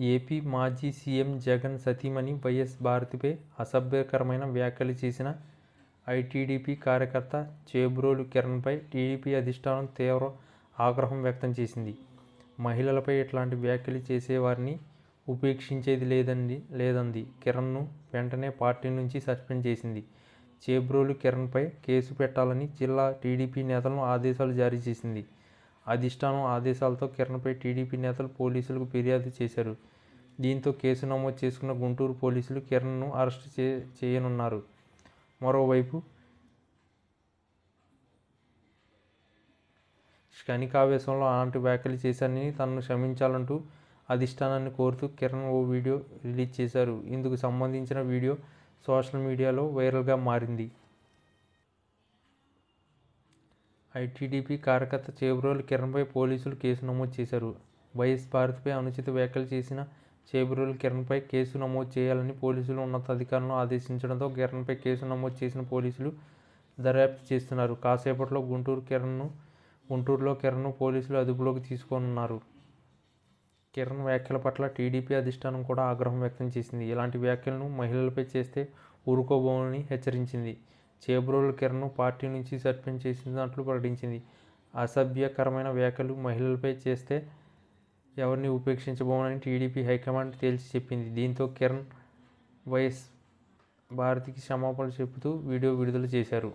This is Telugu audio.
ఏపీ మాజీ సీఎం జగన్ సతీమణి వైఎస్ భారతిపై అసభ్యకరమైన వ్యాఖ్యలు చేసిన ఐటీడీపీ కార్యకర్త చేబ్రోలు కిరణ్పై టీడీపీ అధిష్టానం తీవ్ర ఆగ్రహం వ్యక్తం చేసింది. మహిళలపై ఇట్లాంటి వ్యాఖ్యలు చేసేవారిని ఉపేక్షించేది లేదండి లేదంది. కిరణ్ను వెంటనే పార్టీ నుంచి సస్పెండ్ చేసింది. చేబ్రోలు కిరణ్పై కేసు పెట్టాలని జిల్లా టీడీపీ నేతలను ఆదేశాలు జారీ చేసింది. అధిష్టానం ఆదేశాలతో కిరణ్పై టీడీపీ నేతలు పోలీసులకు ఫిర్యాదు చేశారు. దీంతో కేసు నమోదు చేసుకున్న గుంటూరు పోలీసులు కిరణ్ను అరెస్ట్ చే చేయనున్నారు. మరోవైపు క్షణికావేశంలో అలాంటి వ్యాఖ్యలు చేశానని తనను క్షమించాలంటూ అధిష్టానాన్ని కోరుతూ కిరణ్ ఓ వీడియో రిలీజ్ చేశారు. ఇందుకు సంబంధించిన వీడియో సోషల్ మీడియాలో వైరల్గా మారింది. ఐటీడీపీ కార్యకర్త చేబ్రోలు కిరణ్పై పోలీసులు కేసు నమోదు చేశారు. వైఎస్ భారత్పై అనుచిత వ్యాఖ్యలు చేసిన చేబ్రోలు కిరణ్పై కేసు నమోదు చేయాలని పోలీసులు ఉన్నతాధికారులను ఆదేశించడంతో కిరణ్పై కేసు నమోదు చేసిన పోలీసులు దర్యాప్తు చేస్తున్నారు. కాసేపట్లో గుంటూరు కిరణ్ను గుంటూరులో కిరణ్ను పోలీసులు అదుపులోకి తీసుకోనున్నారు. కిరణ్ వ్యాఖ్యల పట్ల టీడీపీ అధిష్టానం కూడా ఆగ్రహం వ్యక్తం చేసింది. ఇలాంటి వ్యాఖ్యలను మహిళలపై చేస్తే ఊరుకోబోమని హెచ్చరించింది. చేబ్రోల్ కిరణ్ను పార్టీ నుంచి సస్పెండ్ చేసినట్లు ప్రకటించింది. అసభ్యకరమైన వ్యాఖ్యలు మహిళలపై చేస్తే ఎవరిని ఉపేక్షించబోమని టీడీపీ హైకమాండ్ తేల్చి చెప్పింది. దీంతో కిరణ్ వైఎస్ భారతికి క్షమాపణలు చెబుతూ వీడియో విడుదల చేశారు.